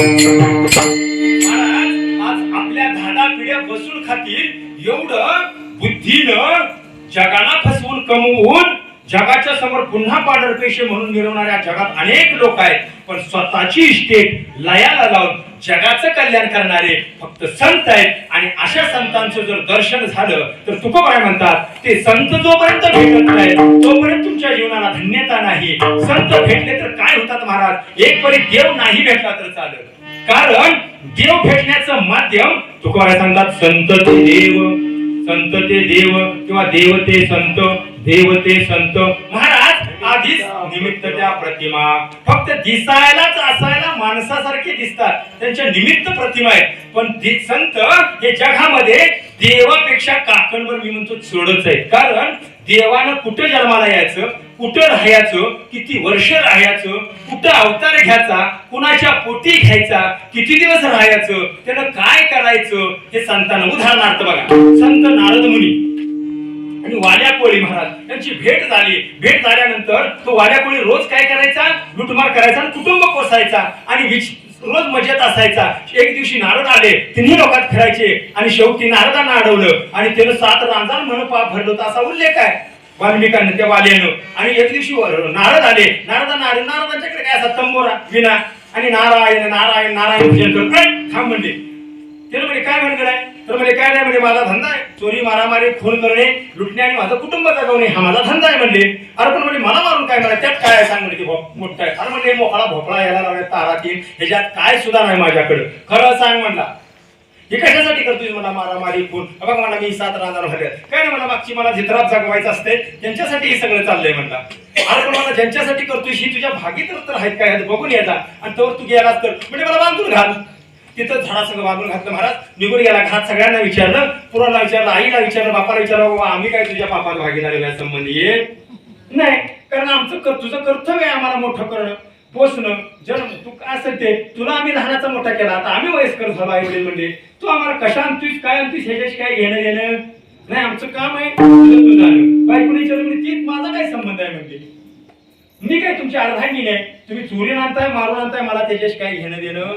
आज आपल्या धाडा पिढ्या बसून खातील एवढं बुद्धीनं जगाला फसवून कमवून जगाच्या समोर पुन्हा पांढर पैसे म्हणून मिळवणाऱ्या जगात अनेक लोक आहेत पण स्वतःची इस्टेट लयाला लावून जगाचं कल्याण करणारे फक्त संत आहेत. आणि अशा संतांचं जर दर्शन झालं तर तुकोबाई म्हणतात? ते संत जोपर्यंत भेटत नाही तोपर्यंत तुमच्या जीवनाला धन्यता नाही. संत भेटले तर काय होतात महाराज? एक परी देव नाही भेटला तर चालत कारण देव भेटण्याचं माध्यम तुकोबाई सांगतात? संत ते देव संत ते देव किंवा देव ते संत देव ते संत. महाराज आधीच निमित्त त्या प्रतिमा फक्त दिसायलाच असायला माणसासारखे दिसतात. त्यांच्या निमित्त प्रतिमा आहेत. पण संत हे जगामध्ये देवापेक्षा काकणवर मी म्हणतो चढच आहेत. कारण देवानं कुठं जन्माला यायचं कुठं राहायचं किती वर्ष राहायचं कुठं अवतार घ्यायचा कुणाच्या पोटी घ्यायचा किती दिवस राहायचं त्यानं काय करायचं हे संतांना उदाहरणार्थ बघा. संत नारद मुनी. आणि वाल्या कोळी महाराज यांची भेट झाली. भेट झाल्यानंतर तो वाल्या कोळी रोज काय करायचा? लुटमार करायचा आणि कुटुंब पोसायचा आणि रोज मजेत असायचा. एक दिवशी नारद आले तिन्ही लोकात फिरायचे आणि शेवटी नारदांना अडवलं आणि त्यानं सात रांजान मनपाप भरलं होतं असा उल्लेख आहे. वाल्मिकांनी त्या वाल्यानं आणि एक दिवशी नारद आले. नारदांना आले नारदांच्याकडे काय असा तंबोरा? विना आणि नारायण नारायण नारायण थांब म्हणले. त्याला म्हणे काय भानगड आहे तर म्हणजे काय नाही म्हणजे माझा धंदा आहे. चोरी मारामारी खून करणे लुटणे आणि माझं कुटुंब जगवणे हा माझा धंदा आहे म्हणले. अरे पण म्हणजे मला मारून काय मला त्यात काय सांग म्हणजे मोठं आहे अरे म्हणजे मोकळा भोपळा यायला लावल्या तारा तीन. ह्याच्यात काय सुद्धा नाही माझ्याकडे. खरं सांग म्हणला. हे कशासाठी करतोय मला मारामारी खून? बघा म्हणा मला मी सात राहणार झाले काय नाही मला मागची मला झित्रात जगवायचं असते त्यांच्यासाठी हे सगळं चाललंय म्हणला. अरे पण मला ज्यांच्यासाठी करतोय ही तुझ्या भागी तर तर आहेत काय? बघून यायचा आणि तोवर तू गेलास तर. म्हणजे मला बांधून घाल. तिथं झाडा सगळं बांधून घातलं. महाराज निघून गेला. घरात सगळ्यांना विचारलं पुराला विचारलं आईला विचारलं बापाला विचारलं बाबा आम्ही काय तुझ्या पापात भागीदार या संबंधी नाही. कारण आमचं कर तुझं कर्तव्य आहे आम्हाला मोठं करणं पोचणं जन्म. तू काय असेल ते? तुला आम्ही लहानाचा मोठा केला. आता आम्ही वयस्कर झालो आई वडील म्हणजे तू आम्हाला कशा आणतोस काय आणतोस ह्याच्याशी काय घेणं देणं? नाही आमचं काम आहे तुझं तुझं आलं बायकोने विचारलं म्हणजे ती माझा काय संबंध आहे? म्हणजे मी काय तुमची अर्धांगी नाही तुम्ही चोरी आणताय मारून आणताय मला त्याच्याशी काय घेणं देणं?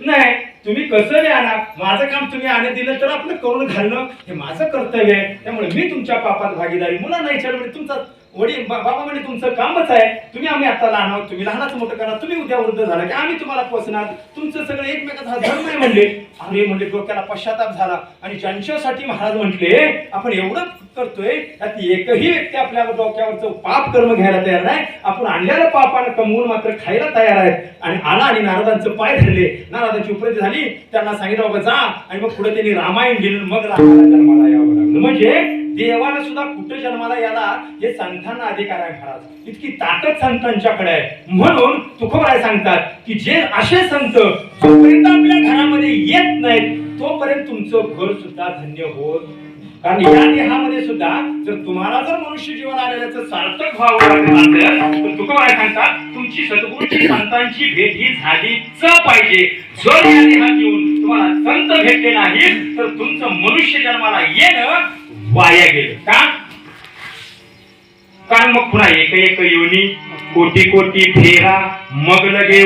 नाही. तुम्ही कसं नाही आणा माझं काम तुम्ही आणत दिलं तर आपलं करून घालणं हे माझं कर्तव्य आहे. त्यामुळे मी तुमच्या पापात भागीदारी. मुलांना विचारलं म्हणजे तुमचा वडील बाबा म्हणे तुमचं कामच आहे. तुम्ही आम्ही आता लहान आहोत. तुम्ही लहानाचं मोठं करा. तुम्ही उद्या वृद्ध झाला की आम्ही तुम्हाला पोचणार तुमचं सगळं एकमेकाचा धर्म आहे म्हणले. अरे म्हणजे डोक्याला पश्चाताप झाला. आणि ज्यांच्यासाठी महाराज म्हटले आपण एवढं करतोय त्यात एकही व्यक्ती आपल्या डोक्यावरचं पाप कर्म घ्यायला तयार नाही. आपण आणलेलं पापानं कमवून मात्र खायला तयार आहे आणि आला आणि नारदांचं पाय धरले. नारदांची उपरती झाली. त्यांना सांगितलं बाबा जा. आणि मग पुढे त्यांनी रामायण गेलं मग रामाला जन्माला यावं लागलं. म्हणजे देवाला सुद्धा कुठं जन्माला याला हे संतांना अधिकार आहे महाराज. इतकी ताकद संतांच्याकडे आहे. म्हणून तुकोबराय सांगतात की जे असे संत जोपर्यंत आपल्या घरामध्ये येत नाहीत तोपर्यंत तुमचं घर सुद्धा धन्य होत कारण या देहामध्ये सुद्धा जर तुम्हाला जर मनुष्य जीवन आलेल्याचं सार्थक व्हावं तर तुकोबाई सांगतात तुमची सद्गुरूची संतांची भेट ही झालीच पाहिजे. जर या देहात येऊन तुम्हाला संत भेटले नाही तर तुमचं मनुष्य जन्माला येणं वाया गेलं. का? कारण मग पुन्हा एक एक योनी कोटी कोटी फेरा मग लगे